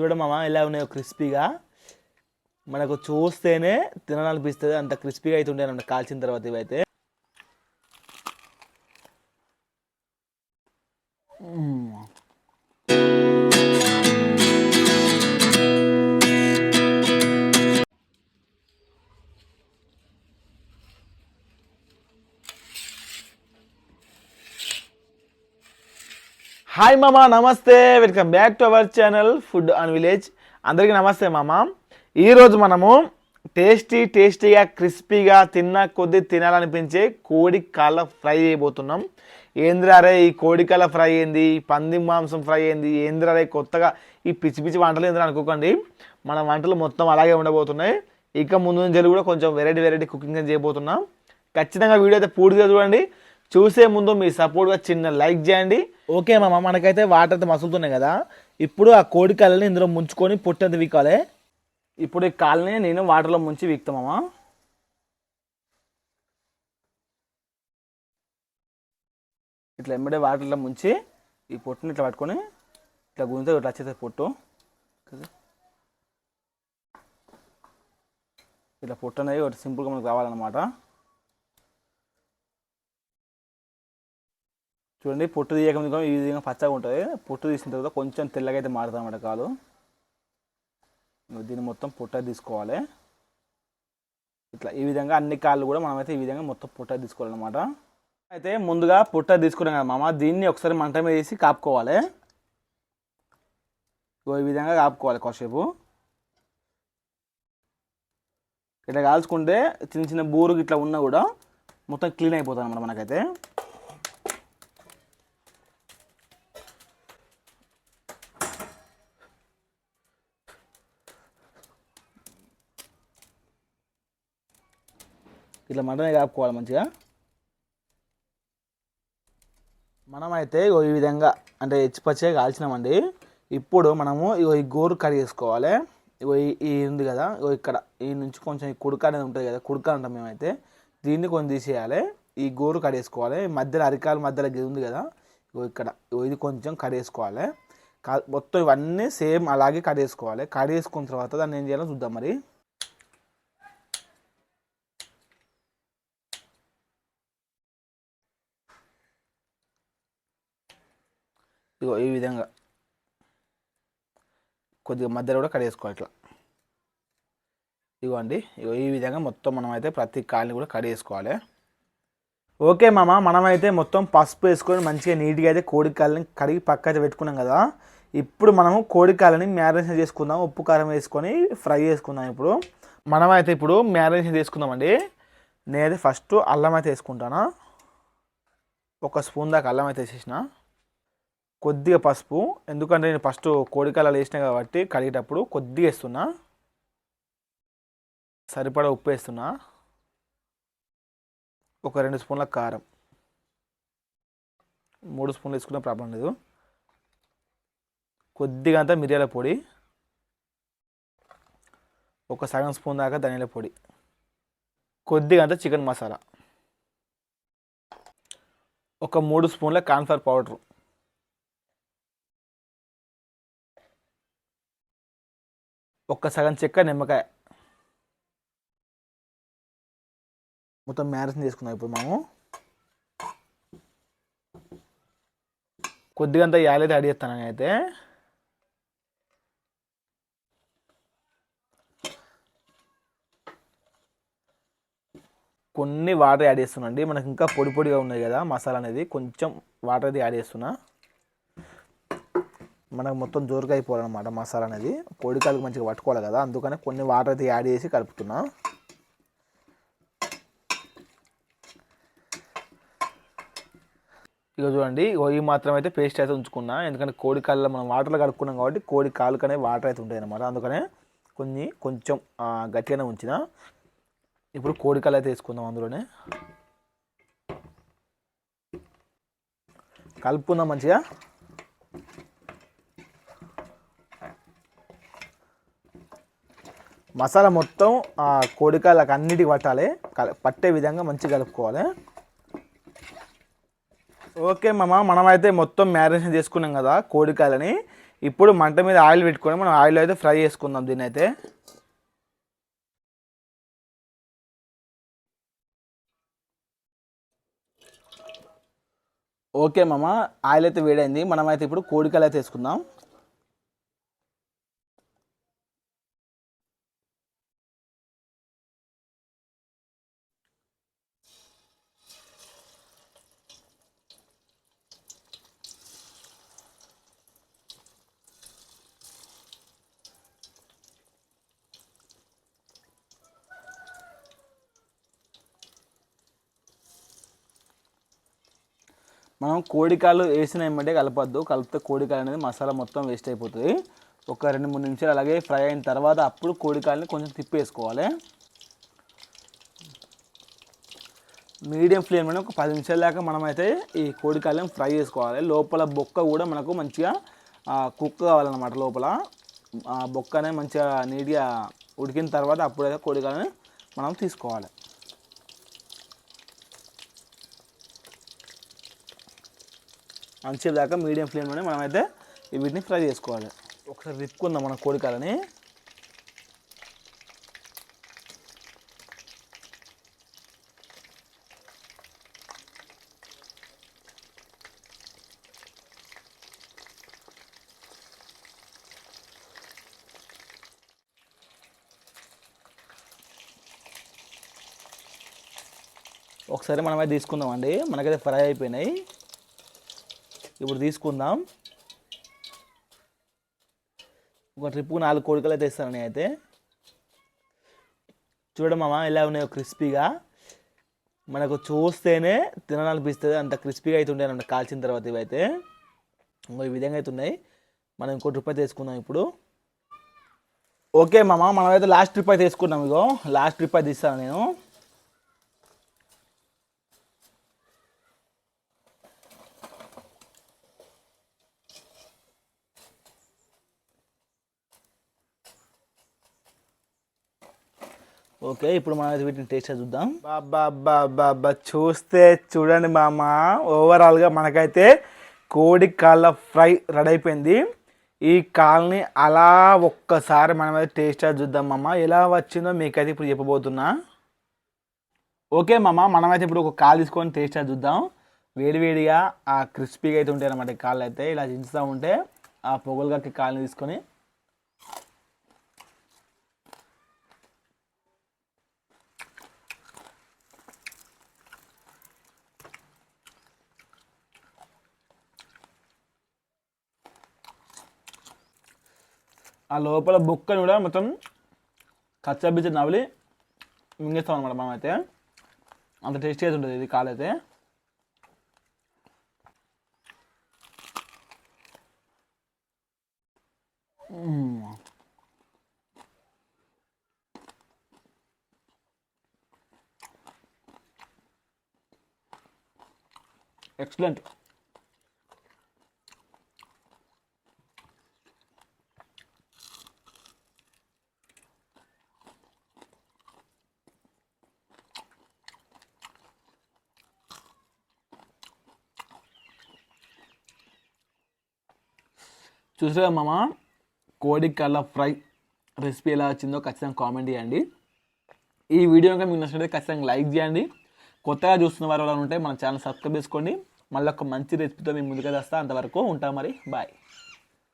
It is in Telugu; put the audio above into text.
చూడమా ఎలా ఉన్నాయో క్రిస్పీగా. మనకు చూస్తేనే తినాలనిపిస్తుంది. అంత క్రిస్పీగా అయితే ఉండే కాల్చిన తర్వాత ఇవైతే. హాయ్ మామ నమస్తే welcome back to our channel food and village అందరికీ నమస్తే మామ ఈరోజు మనము టేస్టీ టేస్టీగా క్రిస్పీగా తిన్న కొద్ది తినాలనిపించే కోడి కాళ్ళ ఫ్రై చేయబోతున్నాం. ఏంద్రారే ఈ కోడి కాళ్ళ ఫ్రై ఏంది? పంది మాంసం ఫ్రై ఏంది? ఏంద్రారే కొత్తగా ఈ పిచ్చి పిచ్చి వంటలు ఏంద్రా అనుకోకండి. మన వంటలు మొత్తం అలాగే ఉండబోతున్నాయి. ఇక ముందు నుంచి కూడా కొంచెం వెరైటీ వెరైటీ కుకింగ్ చేయబోతున్నాం. ఖచ్చితంగా వీడియో అయితే పూర్తిగా చూడండి. చూసే ముందు మీ సపోర్ట్గా చిన్న లైక్ చేయండి. ఓకే మామ మనకైతే వాటర్ అయితే మసులుతున్నాయి కదా. ఇప్పుడు ఆ కోడి కాళ్ళని ఇందులో ముంచుకొని పొట్టంత వీకాలి. ఇప్పుడు ఈ కాళ్ళని నేను వాటర్లో ముంచి వీక్తామమ్మా ఇట్లా ఎమ్మడే వాటర్లో ముంచి ఈ పొట్టుని ఇట్లా పట్టుకొని ఇట్లా గుంజితే ఇట్లా వచ్చేస్తుంది పొట్టు. ఇట్లా పొట్టు అనేది ఒకటి సింపుల్గా మనకు కావాలన్నమాట. చూడండి పొట్టు తీయకముందు ఈ విధంగా పచ్చగా ఉంటుంది. పొట్టు తీసిన తర్వాత కొంచెం తెల్లగా అయితే మారుతుంది అన్నమాట కాలు. దీన్ని మొత్తం పొట్ట తీసుకోవాలి. ఇట్లా ఈ విధంగా అన్ని కాళ్ళు కూడా మనమైతే ఈ విధంగా మొత్తం పొట్ట తీసుకోవాలన్నమాట. అయితే ముందుగా పొట్ట తీసుకున్నాం కదా మామ దీన్ని ఒకసారి మంట మీద వేసి కాపుకోవాలి. ఈ విధంగా కాపుకోవాలి కాసేపు. ఇట్లా కాల్చుకుంటే చిన్న చిన్న బూరు ఇట్లా ఉన్నా కూడా మొత్తం క్లీన్ అయిపోతుంది అనమాట మనకైతే. ఇట్లా మంటనే కాపుకోవాలి మంచిగా. మనమైతే ఈ విధంగా అంటే హెచ్చిపచ్చిగా కాల్చినామండి. ఇప్పుడు మనము ఇగో ఈ గోరు కట్ చేసుకోవాలి. ఇగో ఈ ఉంది కదా ఇగో ఇక్కడ ఈ నుంచి కొంచెం ఈ కుడుక అనేది ఉంటుంది కదా కుడుక అంటాం మేమైతే. దీన్ని కొంచెం తీసేయాలి. ఈ గోరు కడేసుకోవాలి మధ్యలో అరికాల మధ్యలో ఇది ఉంది కదా ఇగో ఇక్కడ ఇది కొంచెం కట్ చేసుకోవాలి. మొత్తం ఇవన్నీ సేమ్ అలాగే కట్ వేసుకోవాలి కడేసుకున్న తర్వాత దాన్ని ఏం చేయాలో చూద్దాం మరి. ఇగో ఈ విధంగా కొద్దిగా మధ్యలో కూడా కడిగేసుకోవాలి ఇట్లా. ఇగోండి ఇగో ఈ విధంగా మొత్తం మనమైతే ప్రతి కాళ్ళని కూడా కడేసుకోవాలి. ఓకే మామ మనమైతే మొత్తం పసుపు వేసుకొని మంచిగా నీట్గా అయితే కోడి కాళ్ళని కడిగి పక్క అయితే పెట్టుకున్నాం కదా. ఇప్పుడు మనము కోడి కాళ్ళని మ్యారినేషన్ చేసుకుందాం ఉప్పు కారం వేసుకొని ఫ్రై చేసుకుందాం ఇప్పుడు. మనమైతే ఇప్పుడు మ్యారినేషన్ చేసుకుందామండి. నేనైతే ఫస్ట్ అల్లం అయితే వేసుకుంటాను? ఒక స్పూన్ దాకా అల్లం అయితే వేసేసిన. కొద్దిగా పసుపు ఎందుకంటే నేను ఫస్ట్ కోడికాయలు వేసిన కాబట్టి కడిగేటప్పుడు కొద్దిగా వేస్తున్నా. సరిపడా ఉప్పు వేస్తున్నా. ఒక రెండు స్పూన్ల కారం. మూడు స్పూన్లు వేసుకున్న ప్రాబ్లం లేదు. కొద్దిగా అంతా మిరియాల పొడి. ఒక సగం స్పూన్ దాకా ధనియాల పొడి. కొద్దిగా అంతా చికెన్ మసాలా. ఒక మూడు స్పూన్ల కాన్ఫ్లవర్ పౌడర్. ఒక్క సగం చెక్క నిమ్మకాయ. మొత్తం మ్యారేజ్ చేసుకున్నాం ఇప్పుడు మనము. కొద్దిగా అంతా యాలైతే యాడ్ చేస్తాను అయితే కొన్ని వాటర్ యాడ్ చేస్తున్నాండి మనకి ఇంకా పొడి పొడిగా ఉన్నాయి కదా మసాలా అనేది. కొంచెం వాటర్ అయితే యాడ్ చేస్తున్నా. మనకు మొత్తం జోరుగా అయిపోవాలన్నమాట మసాలా అనేది. కోడికాయలకు మంచిగా పట్టుకోవాలి కదా అందుకని కొన్ని వాటర్ అయితే యాడ్ చేసి కలుపుతున్నా. ఇక చూడండి ఈ మాత్రం అయితే పేస్ట్ అయితే ఉంచుకున్నా. ఎందుకంటే కోడి కాళ్ళలో మనం వాటర్లో కడుక్కున్నాం కాబట్టి కోడి కాలుకనే వాటర్ అయితే ఉంటాయి అన్నమాట. అందుకనే కొన్ని కొంచెం గట్టిగానే ఉంచిన. ఇప్పుడు కోడి కాళ్ళు అయితే వేసుకుందాం అందులోనే. కలుపుకుందాం మంచిగా. మసాలా మొత్తం ఆ కోడికాయలకు అన్నిటికి పట్టాలి. పట్టే విధంగా మంచిగా కలుపుకోవాలి. ఓకే మామ మనమైతే మొత్తం మ్యారినేషన్ చేసుకున్నాం కదా కోడికాయలని. ఇప్పుడు మంట మీద ఆయిల్ పెట్టుకొని మనం ఆయిల్ అయితే ఫ్రై చేసుకుందాం దీన్ని అయితే ఓకే మామ ఆయిల్ అయితే వేడైంది. మనం అయితే ఇప్పుడు కోడికాయలు అయితే వేసుకుందాం. మనం కోడికాళ్ళు వేసిన వెంబడే కలపద్దు. కలిపితే కోడికాయలు అనేది మసాలా మొత్తం వేస్ట్ అయిపోతుంది. ఒక రెండు మూడు నిమిషాలు అలాగే ఫ్రై అయిన తర్వాత అప్పుడు కోడికాయలని కొంచెం తిప్పేసుకోవాలి. మీడియం ఫ్లేమ్లో ఒక పది నిమిషాల దాకా మనమైతే ఈ కోడికాయలను ఫ్రై చేసుకోవాలి. లోపల బొక్క కూడా మనకు మంచిగా కుక్ కావాలన్నమాట లోపల. ఆ బొక్క అనేది మంచిగా నీట్గా ఉడికిన తర్వాత అప్పుడైతే కోడికాయలని మనం తీసుకోవాలి. మంచి దాకా మీడియం ఫ్లేమ్లోనే మనమైతే వీటిని ఫ్రై చేసుకోవాలి. ఒకసారి తిప్పుకుందాం మన కోడికాలని ఒకసారి మనమైతే తీసుకుందామండి. మనకైతే ఫ్రై అయిపోయినాయి. ఇప్పుడు తీసుకుందాం. ఒక ట్రిప్పు నాలుగు కోడికలు అయితే ఇస్తాను నేను అయితే చూడమ్మా ఎలా ఉన్నాయో క్రిస్పీగా. మనకు చూస్తేనే తినాలనిపిస్తుంది అంత క్రిస్పీగా అయితే ఉండే అన్నమాట కాల్చిన తర్వాత ఇవైతే. ఇంకో ఈ విధంగా అయితే ఉన్నాయి. మనం ఇంకో ట్రిప్ అయితే తీసుకుందాం ఇప్పుడు. ఓకే మామ మనమైతే లాస్ట్ ట్రిప్ అయితే తీసుకున్నాం ఇగో. లాస్ట్ ట్రిప్ అయితే ఇస్తాను నేను. ఓకే ఇప్పుడు మనం వీటిని టేస్ట్ చూద్దాం. బాబా బాబా చూస్తే చూడండి మామ ఓవరాల్గా మనకైతే కోడి కాళ్ళ ఫ్రై రెడీ అయిపోయింది. ఈ కాల్ని అలా ఒక్కసారి మనం అయితే టేస్ట్ చూద్దాం మామ. ఎలా వచ్చిందో మీకైతే ఇప్పుడు చెప్పబోతున్నా. ఓకే మామ మనమైతే ఇప్పుడు ఒక కాలు తీసుకొని టేస్ట్ చూద్దాం. వేడివేడిగా ఆ క్రిస్పీగా అయితే ఉంటాయి అన్నమాట కాళ్ళు అయితే. ఇలా చించుతూ ఉంటే ఆ పొగలుగా కాళ్ళని తీసుకొని ఆ లోపల బుక్కని కూడా మొత్తం కచ్చబిచ్చ నవలి మింగేస్తాం అనమాట మనమైతే. అంత టేస్ట్ అయితే ఉంటుంది ఇది కాలైతే. ఎక్సలెంట్ చూసారా మామ? కోడి కళ్ళ ఫ్రై రెసిపీ ఎలా వచ్చిందో ఖచ్చితంగా కామెంట్ చేయండి. ఈ వీడియో కనుక మీకు నచ్చినట్లయితే ఖచ్చితంగా లైక్ చేయండి. కొత్తగా చూస్తున్న వారు ఎవరైనా ఉంటే మన ఛానల్ సబ్స్క్రైబ్ చేసుకోండి. మళ్ళీ ఒక మంచి రెసిపీతో మేము ముందుగా తెస్తా అంతవరకు ఉంటాం మరి. బాయ్.